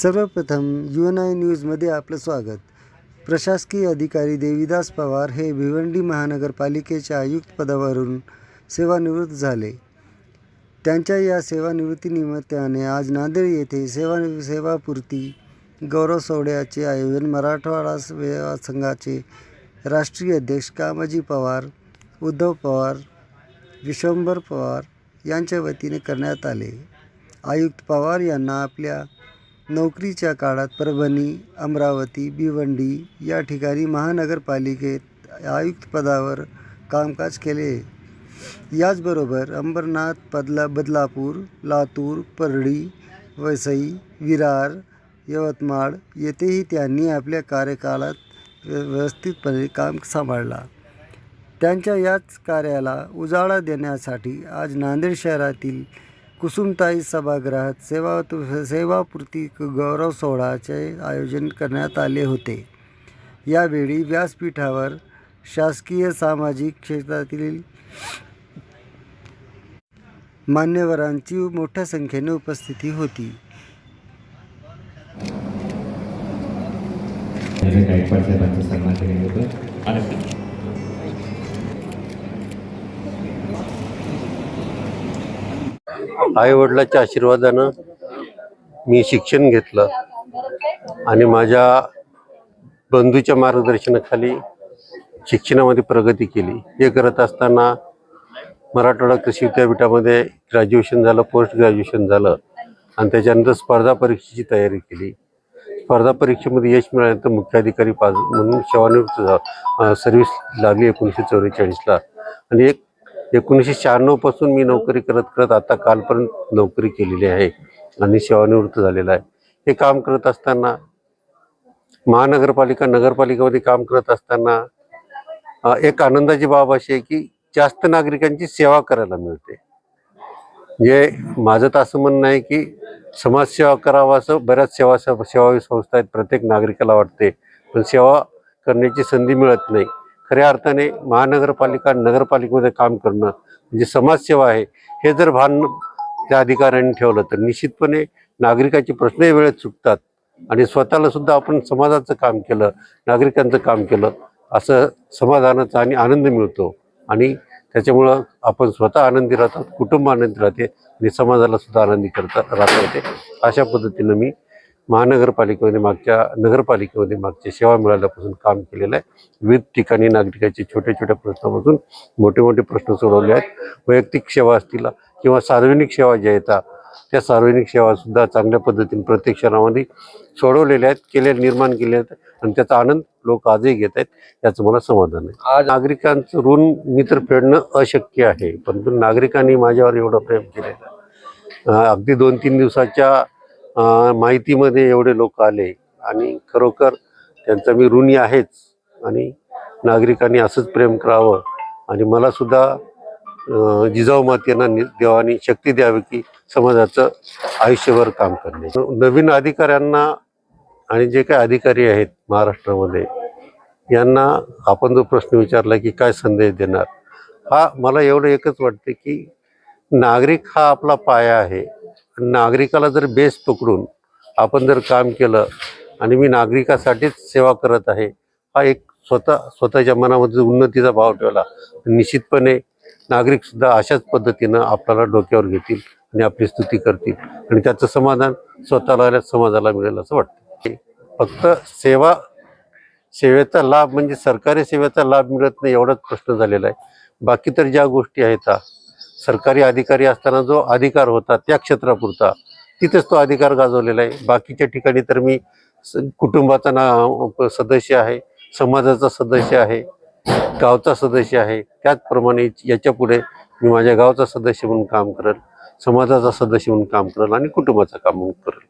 सर्वप्रथम you N I न्यूजमध्ये आपलं स्वागत. प्रशासकीय अधिकारी देवीदास पवार हे भिवंडी महानगरपालिकेच्या आयुक्त पदावरून सेवानिवृत्त झाले. त्यांच्या या सेवानिवृत्तीनिमित्ताने आज नांदेड येथे सेवा सेवापूर्ती गौरव सोहळ्याचे आयोजन मराठवाडा सेवा संघाचे राष्ट्रीय अध्यक्ष कामाजी पवार उद्धव पवार विश्वंभर पवार यांच्या वतीने करण्यात आले. आयुक्त पवार यांना आपल्या नोकरीच्या काळात परभणी अमरावती भिवंडी या ठिकाणी महानगरपालिकेत आयुक्तपदावर कामकाज केले. याचबरोबर अंबरनाथ बदला बदलापूर लातूर परळी वसई विरार यवतमाळ येथेही त्यांनी आपल्या कार्यकाळात व्यवस्थितपणे काम सांभाळला. त्यांच्या याच कार्याला उजाळा देण्यासाठी आज नांदेड शहरातील कुसुमताई सभागृहात सेवा सेवापूर्ती गौरव सोहळ्याचे आयोजन करण्यात आले होते. यावेळी व्यासपीठावर शासकीय सामाजिक क्षेत्रातील मान्यवरांची मोठ्या संख्येने उपस्थिती होती. गायकवाड साहेबांचा सन्मान आणि आईवडिलाच्या आशीर्वादानं मी शिक्षण घेतलं आणि माझ्या बंधूच्या मार्गदर्शनाखाली शिक्षणामध्ये प्रगती केली. हे करत असताना मराठवाडा कृषी विद्यापीठामध्ये ग्रॅज्युएशन झालं पोस्ट ग्रॅज्युएशन झालं आणि त्याच्यानंतर स्पर्धा परीक्षेची तयारी केली. स्पर्धा परीक्षेमध्ये यश मिळाल्यानंतर मुख्याधिकारी पास म्हणून सेवानिवृत्त झा- सर्व्हिस लागली एकोणीसशे चौवेचाळीसला आणि एक एकोणीसशे शहाण्णवपासून मी नोकरी करत करत आता कालपर्यंत नोकरी केलेली आहे आणि सेवानिवृत्त झालेला आहे. हे काम करत असताना महानगरपालिका नगरपालिकेमध्ये काम करत असताना एक आनंदाची बाब अशी आहे की जास्त नागरिकांची सेवा करायला मिळते. म्हणजे माझं तर असं म्हणणं आहे की समाजसेवा करावं असं बऱ्याच सेवा सेवा संस्था आहेत प्रत्येक नागरिकाला वाटते. पण सेवा करण्याची संधी मिळत नाही. खऱ्या अर्थाने महानगरपालिका नगरपालिकेमध्ये काम करणं म्हणजे समाजसेवा आहे हे जर भान त्या अधिकाऱ्यांनी ठेवलं तर निश्चितपणे नागरिकाचे प्रश्नही वेळेत सुटतात. आणि स्वतःला सुद्धा आपण समाजाचं काम केलं नागरिकांचं काम केलं असं समाधानाचा आणि आनंद मिळतो. आणि त्याच्यामुळं आपण स्वतः आनंदी राहतात कुटुंब आनंदी राहते आणि समाजाला सुद्धा आनंदी करता राहता येते. अशा पद्धतीनं मी महानगरपालिकेमध्ये मागच्या नगरपालिकेमध्ये मागच्या सेवा मिळाल्यापासून काम केलेलं आहे. विविध ठिकाणी नागरिकाचे छोट्या छोट्या प्रश्नापासून मोठे मोठे प्रश्न सोडवले आहेत. वैयक्तिक सेवा असतील किंवा सार्वजनिक सेवा ज्या येतात त्या सार्वजनिक सेवा सुद्धा चांगल्या पद्धतीने प्रत्येक शहरामध्ये सोडवलेल्या आहेत केले निर्माण केले आहेत आणि त्याचा आनंद लोक आजही घेत आहेत याचं मला समाधान आहे. आज नागरिकांचं ऋण मी तर फेडणं अशक्य आहे परंतु नागरिकांनी माझ्यावर एवढं प्रेम केलेलं आहे. अगदी दोन तीन दिवसाच्या माहितीमध्ये एवढे लोक आले आणि खरोखर त्यांचा मी ऋणी आहेच आणि नागरिकांनी असंच प्रेम करावं आणि मला सुद्धा जिजाऊ मातेंना नि- देवानी शक्ती द्यावी की समाजाचं आयुष्यभर काम करणे. नवीन अधिकाऱ्यांना आणि जे काही अधिकारी आहेत महाराष्ट्रामध्ये यांना आपण जो प्रश्न विचारला की काय संदेश देणार हा मला एवढं एकच वाटते की नागरिक हा आपला पाया आहे. नागरिकाला जर बेस पकडून आपण जर काम केलं आणि मी नागरिकासाठीच सेवा करत आहे हा एक स्वतः स्वतःच्या मनामध्ये उन्नतीचा भाव ठेवला निश्चितपणे नागरिकसुद्धा अशाच पद्धतीनं आपल्याला डोक्यावर घेतील आणि आपली स्तुती करतील आणि त्याचं समाधान स्वतःला समाजाला मिळेल असं वाटतं. फक्त सेवा सेवेचा लाभ म्हणजे सरकारी सेवेचा लाभ मिळत नाही एवढाच प्रश्न झालेला आहे. बाकी तर ज्या गोष्टी आहेत सरकारी अधिकारी असताना जो अधिकार होता त्या क्षेत्रापुरता तिथेच तो अधिकार गाजवलेला आहे. बाकीच्या ठिकाणी तर मी स- कुटुंबाचा ना सदस्य आहे समाजाचा सदस्य आहे गावचा सदस्य आहे. त्याचप्रमाणे याच्यापुढे मी माझ्या गावचा सदस्य म्हणून काम करेल समाजाचा सदस्य म्हणून काम करेल आणि कुटुंबाचं काम म्हणून करेल.